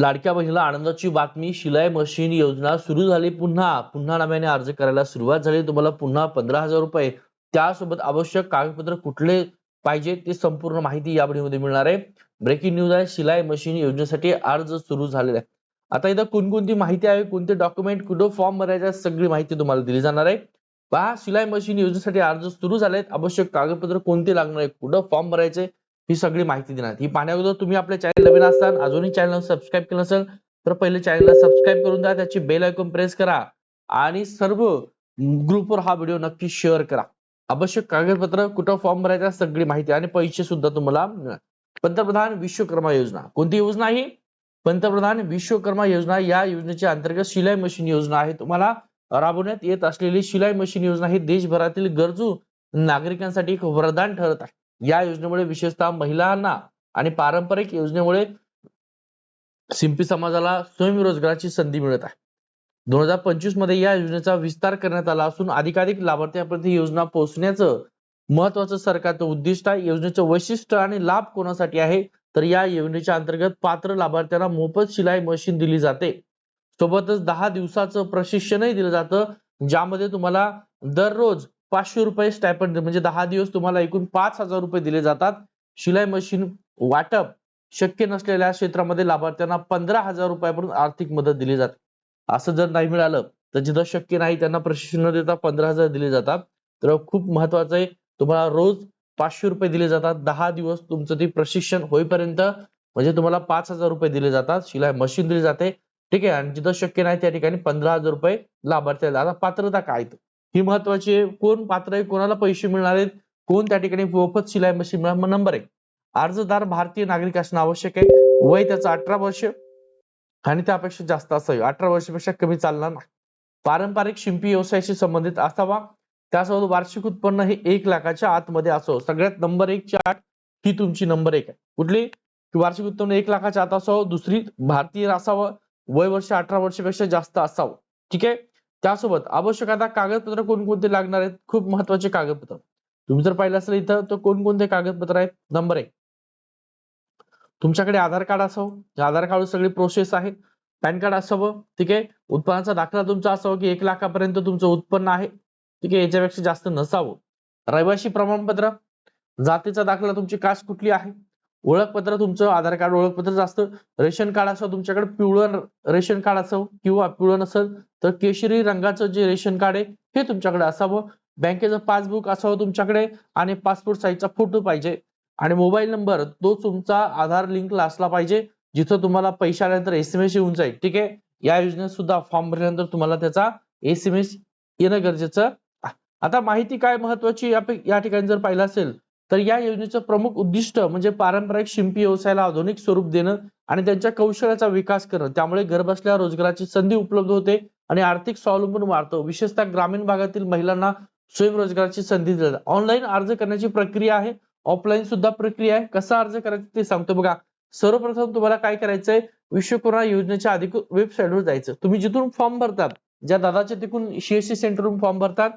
लाडक्या बहिणीला आनंदाची बातमी शिलाई मशीन योजना सुरू झाली पुन्हा. पुन्हा नव्याने अर्ज करायला सुरुवात झाली. तुम्हाला पुन्हा पंधरा हजार रुपये. त्यासोबत आवश्यक कागदपत्र कुठले पाहिजे ते संपूर्ण माहिती या व्हिडिओमध्ये मिळणार आहे. ब्रेकिंग न्यूज आहे शिलाई मशीन योजनेसाठी अर्ज सुरू झालेला आहे आता इथं कोणकोणती माहिती आहे कोणते डॉक्युमेंट कुठं फॉर्म भरायचा सगळी माहिती तुम्हाला दिली जाणार आहे. पहा शिलाई मशीन योजनेसाठी अर्ज सुरू झालेत. आवश्यक कागदपत्र कोणते लागणार आहे कुठं फॉर्म भरायचे ही सगळी माहिती देणार ही पाहण्याअगोदर तुम्ही आपल्या चॅनल नवीन असताना अजूनही चॅनल सबस्क्राईब केलं नसेल तर पहिले चॅनलला सबस्क्राईब करून द्या. त्याची बेल आयकॉन प्रेस करा आणि सर्व ग्रुपवर हा व्हिडिओ नक्की शेअर करा. आवश्यक कागदपत्र कुठं फॉर्म भरायचा सगळी माहिती आणि पैसे सुद्धा तुम्हाला पंतप्रधान विश्वकर्मा योजना. कोणती योजना आहे पंतप्रधान विश्वकर्मा योजना या योजनेच्या अंतर्गत शिलाई मशीन योजना आहे. तुम्हाला राबवण्यात येत असलेली शिलाई मशीन योजना ही देशभरातील गरजू नागरिकांसाठी एक वरदान ठरत आहे. या योजनेमुळे विशेषतः महिलांना आणि पारंपरिक योजनेमुळे सिंपी समाजाला स्वयंरोजगाराची संधी मिळत आहे. दोन हजार पंचवीसमध्ये या योजनेचा विस्तार करण्यात आला असून अधिकाधिक लाभार्थ्यांपर्यंत ही योजना पोहोचण्याचं महत्वाचं सरकारचं उद्दिष्ट आहे. योजनेचं वैशिष्ट्य आणि लाभ कोणासाठी आहे? तर या योजनेच्या अंतर्गत पात्र लाभार्थ्यांना मोफत शिलाई मशीन दिली जाते. सोबतच दहा दिवसाचं प्रशिक्षणही दिलं जातं ज्यामध्ये तुम्हाला दररोज पाचशे रुपये स्टायपंड म्हणजे दहा दिवस तुम्हाला एकूण पाच हजार रुपये दिले जातात. शिलाई मशीन वाटप शक्य नसलेल्या क्षेत्रामध्ये लाभार्थ्यांना पंधरा हजार रुपयापर्यंत आर्थिक मदत दिली जाते. असं जर नाही मिळालं तर जिथं शक्य नाही त्यांना प्रशिक्षण न देता पंधरा हजार दिले जातात. तर खूप महत्वाचं आहे तुम्हाला रोज पाचशे रुपये दिले जातात. दहा दिवस तुमचं ते प्रशिक्षण होईपर्यंत म्हणजे तुम्हाला पाच हजार रुपये दिले जातात. शिलाई मशीन दिली जाते. ठीक आहे? आणि जिथं शक्य नाही त्या ठिकाणी पंधरा हजार रुपये लाभार्थ्याला आता पात्रता काय? ही महत्वाची आहे. कोण पात्र आहे? कोणाला पैसे मिळणार आहेत? कोण त्या ठिकाणी मोफत शिलाई मशीन मिळणार? मग नंबर एक अर्जदार भारतीय नागरिक असणं आवश्यक आहे. वय त्याचं अठरा वर्ष आणि त्यापेक्षा जास्त असावी. अठरा वर्षापेक्षा कमी चालणार नाही. पारंपरिक शिंपी व्यवसायाशी संबंधित असावा. त्यासोबत वार्षिक उत्पन्न हे एक लाखाच्या आतमध्ये असो सगळ्यात नंबर एक ची आठ ही तुमची नंबर एक आहे. कुठली? की वार्षिक उत्पन्न एक लाखाच्या आत असावं. दुसरी भारतीय असावं. वय वर्ष अठरा वर्षापेक्षा जास्त असावं. ठीक आहे? त्यासोबत आवश्यक आता कागदपत्र कोणकोणते लागणार आहेत? खूप महत्त्वाचे कागदपत्र. तुम्ही जर पाहिलं असेल इथं तर कोणकोणते कागदपत्र आहेत? नंबर एक. तुमच्याकडे आधार कार्ड असावं. आधार कार्ड सगळी प्रोसेस आहे. पॅन कार्ड असावं. ठीक आहे? उत्पन्नाचा दाखला तुमचा असावं की एक लाखापर्यंत तुमचं उत्पन्न आहे. ठीक आहे? याच्यापेक्षा जास्त नसावं. रहिवासी प्रमाणपत्र. जातीचा दाखला तुमची कास्ट कुठली आहे? ओळखपत्र तुमचं आधार कार्ड ओळखपत्र जास्त रेशन कार्ड असं तुमच्याकडे पिवळं रेशन कार्ड असावं किंवा पिवळं नसेल तर केशरी रंगाचं जे रेशन कार्ड आहे हे तुमच्याकडे असावं. बँकेचं पासबुक असावं तुमच्याकडे आणि पासपोर्ट साईजचा फोटो पाहिजे. आणि मोबाईल नंबर तो तुमचा आधार लिंकला असला पाहिजे जिथं तुम्हाला पैसे आल्यानंतर एस एम एस येऊन जाईल. ठीक आहे? या योजनेत सुद्धा फॉर्म भरल्यानंतर तुम्हाला त्याचा एस एम एस येणं गरजेचं आता माहिती काय महत्वाची या ठिकाणी जर पाहिलं असेल तर या योजनेचं प्रमुख उद्दिष्ट म्हणजे पारंपरिक शिंपी व्यवसायाला आधुनिक स्वरूप देणं आणि त्यांच्या कौशल्याचा विकास करणं. त्यामुळे घरबसल्या रोजगाराची संधी उपलब्ध होते आणि आर्थिक स्वावलंबन वाढतो. विशेषतः ग्रामीण भागातील महिलांना स्वयंरोजगाराची संधी दिली ऑनलाईन अर्ज करण्याची प्रक्रिया आहे. ऑफलाईन सुद्धा प्रक्रिया आहे. कसा अर्ज करायचा ते सांगतो बघा. सर्वप्रथम तुम्हाला काय करायचंय? विश्वकोरा योजनेच्या अधिकृत वेबसाईटवर जायचं. तुम्ही जिथून फॉर्म भरतात ज्या दादाच्या तिकून सीएससी सेंटरवरून फॉर्म भरतात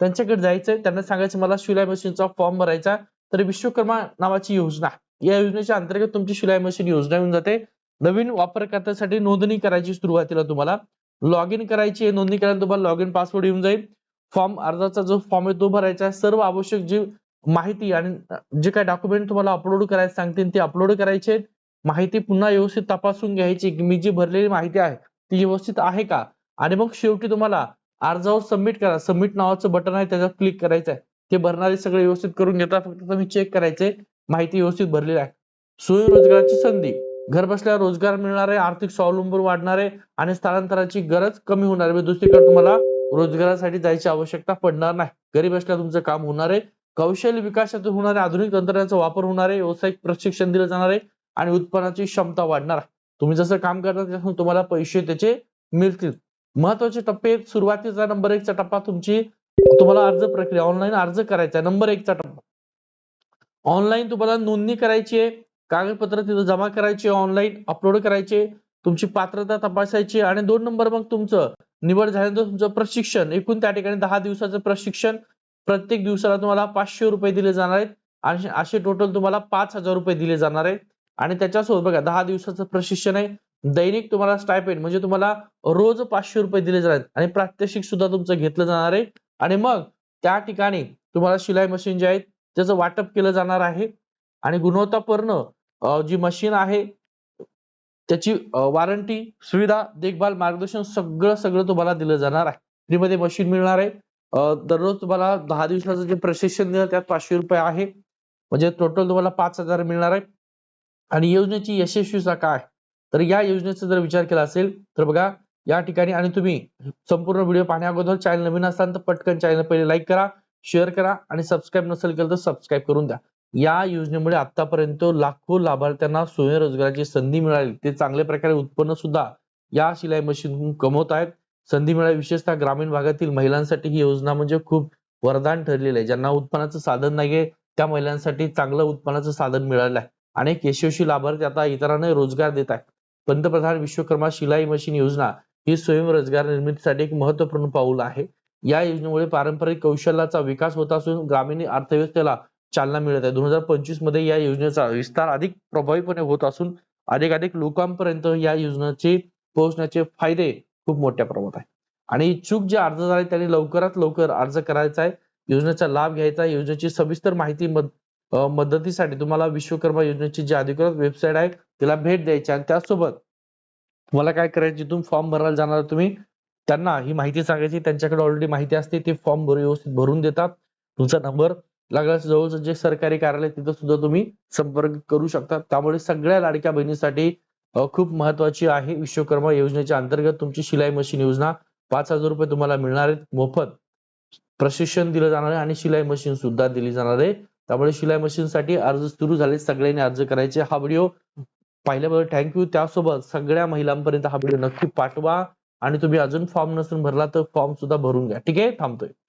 त्यांच्याकडे जायचंय. त्यांना सांगायचं मला शिलाई मशीनचा फॉर्म भरायचा तर विश्वकर्मा नावाची योजना. या योजनेच्या अंतर्गत तुमची शिलाई मशीन योजना येऊन जाते. नवीन वापरकर्त्यासाठी नोंदणी करायची सुरुवातीला तुम्हाला. लॉग इन करायची नोंदणी करायला तुम्हाला लॉग इन पासवर्ड येऊन जाईल. फॉर्म अर्जाचा जो फॉर्म आहे तो भरायचा आहे. सर्व आवश्यक जी माहिती आणि जे काही डॉक्युमेंट तुम्हाला अपलोड करायला सांगतील ते अपलोड करायचे माहिती पुन्हा व्यवस्थित तपासून घ्यायची. मी जी भरलेली माहिती आहे ती व्यवस्थित आहे का? आणि मग शेवटी तुम्हाला अर्जावर सबमिट करा. सबमिट नावाचं बटन आहे त्याच्यावर क्लिक करायचं आहे. ते भरणारे सगळे व्यवस्थित करून घेतात. फक्त तुम्ही चेक करायचे. माहिती व्यवस्थित भरलेली आहे. स्वयंरोजगाराची संधी. घर बसल्या रोजगार मिळणारे आर्थिक स्वावलंबन वाढणारे आणि स्थलांतराची गरज कमी होणार म्हणजे दुसरीकडे तुम्हाला रोजगारासाठी जायची आवश्यकता पडणार नाही. घरी बसल्या तुमचं काम होणार आहे. कौशल्य विकासातून होणारे आधुनिक तंत्रज्ञानाचा वापर होणार आहे. व्यावसायिक प्रशिक्षण दिलं जाणार आहे आणि उत्पन्नाची क्षमता वाढणार आहे. तुम्ही जसं काम करता त्यातून तुम्हाला पैसे त्याचे मिळतील. महत्त्वाचे टप्पे सुरुवातीचा नंबर एकचा टप्पा तुमची तुम्हाला अर्ज प्रक्रिया ऑनलाईन अर्ज करायचा नंबर एकचा टप्पा. ऑनलाईन तुम्हाला नोंदणी करायची आहे कागदपत्र तिथं जमा करायचे ऑनलाईन अपलोड करायचे तुमची पात्रता तपासायची आणि दोन नंबर मग तुमचं निवड झाल्यानंतर तुमचं प्रशिक्षण. एकूण त्या ठिकाणी दहा दिवसाचं प्रशिक्षण प्रत्येक दिवसाला तुम्हाला पाचशे रुपये दिले जाणार आहेत आणि असे टोटल तुम्हाला पाच हजार रुपये दिले जाणार आहेत. आणि त्याच्यासोबत बघा दहा दिवसाचं प्रशिक्षण आहे. दैनिक तुम्हाला स्टायपेंड म्हणजे तुम्हाला रोज पाचशे रुपये दिले जाणार आहेत आणि प्रात्यक्षिक सुद्धा तुमचं घेतलं जाणार आहे. आणि मग त्या ठिकाणी तुम्हाला शिलाई मशीन जे आहे त्याचं वाटप केलं जाणार आहे. आणि गुणवत्तापूर्ण जी मशीन आहे त्याची वॉरंटी सुविधा देखभाल मार्गदर्शन सगळं सगळं तुम्हाला दिलं जाणार आहे. फ्रीमध्ये मशीन मिळणार आहे. दररोज तुम्हाला दहा दिवसाचं जे प्रशिक्षण दिलं त्यात पाचशे रुपये आहे. म्हणजे टोटल तुम्हाला पाच हजार मिळणार आहे. आणि योजनेची यशस्वीता काय तर या योजनेचा जर विचार केला असेल तर बघा या ठिकाणी आणि तुम्ही संपूर्ण व्हिडिओ पाहण्या अगोदर चॅनल नवीन असाल तर पटकन चॅनल पहिले लाईक करा शेअर करा आणि सबस्क्राईब नसेल केलं तर सबस्क्राईब करून द्या. या योजनेमुळे आतापर्यंत लाखो लाभार्थ्यांना स्वयंरोजगाराची संधी मिळाली. ते चांगल्या प्रकारे उत्पन्न सुद्धा या शिलाई मशीनतून कमवत आहेत. संधी मिळाली विशेषतः ग्रामीण भागातील महिलांसाठी. ही योजना म्हणजे खूप वरदान ठरलेलं आहे. ज्यांना उत्पन्नाचं साधन नाहीये त्या महिलांसाठी चांगलं उत्पन्नाचं साधन मिळालं आहे. अनेक यशस्वी लाभार्थी आता इतरांना रोजगार देत आहेत. पंतप्रधान विश्वकर्मा शिलाई मशीन योजना ही स्वयंरोजगार निर्मितीसाठी एक महत्त्वपूर्ण पाऊल आहे. या योजनेमुळे पारंपरिक कौशल्याचा विकास होत असून ग्रामीण अर्थव्यवस्थेला चालना मिळत आहे. दोन हजार पंचवीसमध्ये या योजनेचा विस्तार अधिक प्रभावीपणे होत असून अधिकाधिक लोकांपर्यंत या योजनेचे पोहोचण्याचे फायदे खूप मोठ्या प्रमाणात आहे आणि इच्छुक जे अर्जदार आहेत त्यांनी लवकरात लवकर अर्ज करायचा आहे. योजनेचा लाभ घ्यायचा आहे. योजनेची सविस्तर माहिती मद- मदतीसाठी तुम्हाला विश्वकर्मा योजनेची जी अधिकृत वेबसाईट आहे तिला भेट द्यायची आणि त्यासोबत तुम्हाला काय करायचं? जिथून फॉर्म भरायला जाणार तुम्ही त्यांना ही माहिती सांगायची. त्यांच्याकडे ऑलरेडी माहिती असते. ते फॉर्म व्यवस्थित भरून देतात. तुमचा नंबर लागल्यास जवळच जे सरकारी कार्यालय तिथं सुद्धा तुम्ही संपर्क करू शकता. त्यामुळे सगळ्या लाडक्या बहिणीसाठी खूप महत्वाची आहे विश्वकर्मा योजनेच्या अंतर्गत तुमची शिलाई मशीन योजना. पाच हजार रुपये तुम्हाला मिळणार आहेत. मोफत प्रशिक्षण दिलं जाणार आहे आणि शिलाई मशीन सुद्धा दिली जाणार आहे. त्यामुळे शिलाई मशीन साठी अर्ज सुरू झाले. सगळ्यांनी अर्ज करायचे. हा व्हिडिओ पाहिल्याबद्दल थँक्यू त्यासोबत सगळ्या महिलांपर्यंत हा व्हिडिओ नक्की पाठवा. आणि तुम्ही अजून फॉर्म नसून भरला तर फॉर्म सुद्धा भरून घ्या. ठीक आहे? थांबतोय.